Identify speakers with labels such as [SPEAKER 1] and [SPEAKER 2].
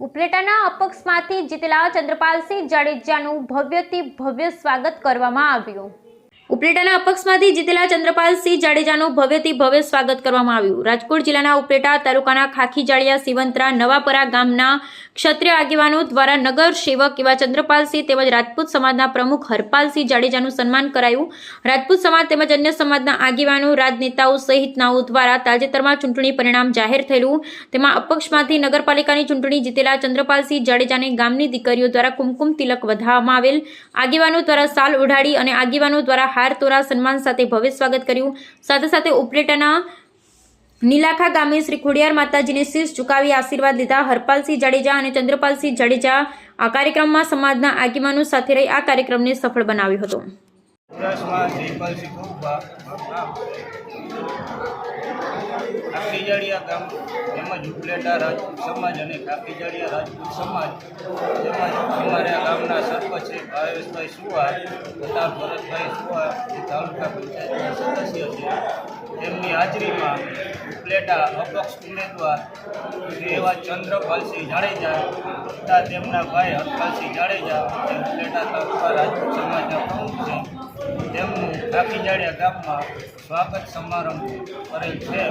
[SPEAKER 1] ઉપલેટાના અપક્ષમાંથી જીતેલા ચંદ્રપાલસિંહ જાડેજાનું ભવ્યથી ભવ્ય સ્વાગત કરવામાં આવ્યું. ઉપલેટાના અપક્ષમાંથી જીતેલા ચંદ્રપાલસિંહ જાડેજાનું ભવ્યથી ભવ્ય સ્વાગત કરવામાં આવ્યું. રાજકોટ જિલ્લાના ઉપલેટા તાલુકાના ખાખી જાળિયા સિવંતરા નવાપરા ગામના ક્ષત્રિય આગેવાનો દ્વારા નગર સેવક એવા ચંદ્રપાલસિંહ તેમજ રાજપૂત સમાજના પ્રમુખ હરપાલસિંહ જાડેજાનું સન્માન કરાયું. રાજપૂત સમાજ તેમજ અન્ય સમાજના આગેવાનો, રાજનેતાઓ સહિતનાઓ દ્વારા તાજેતરમાં ચૂંટણી પરિણામ જાહેર થયેલું. તેમાં અપક્ષમાંથી નગરપાલિકાની ચૂંટણી જીતેલા ચંદ્રપાલસિંહ જાડેજાને ગામની દીકરીઓ દ્વારા કુમકુમ તિલક વધાવવામાં આવેલ. આગેવાનો દ્વારા સાલ ઓઢાડી અને આગેવાનો દ્વારા હાર તોરા સન્માન સાથે ભવ્ય સ્વાગત કર્યું. સાથે સાથે ઉપલેટાના નીલાખા ગામે શ્રી ખોડિયાર માતાજીને શીશ ઝુકાવી આશીર્વાદ લીધા. હરપાલસિંહ જાડેજા અને ચંદ્રપાલસિંહ જાડેજા આ કાર્યક્રમમાં સમાજના આગેવાનો સાથે રહી આ કાર્યક્રમને સફળ બનાવ્યો હતો.
[SPEAKER 2] સુરસમાં જયપાલસિંહ કાકીજાડિયા ગામ. તેમજ ઉપલેટા રાજપૂત સમાજ અને કાપીજાળિયા રાજપૂત સમાજ. તેમજ અમારા ગામના સરપંચ છે ભાવેશભાઈ સુવાર તથા ભરતભાઈ સુવાર તાલુકા પંચાયતના સદસ્ય છે. તેમની હાજરીમાં ઉપલેટા અપક્ષ ઉમેદવાર એવા ચંદ્રપાલસિંહ જાડેજા તથા તેમના ભાઈ હરપાલસિંહ જાડેજા જે ઉપલેટા તાલુકા રાજપૂત સમાજના પ્રમુખ છે. તેમનું કાકીજાડિયા ગામમાં સ્વાગત સમારંભ કરેલ છે.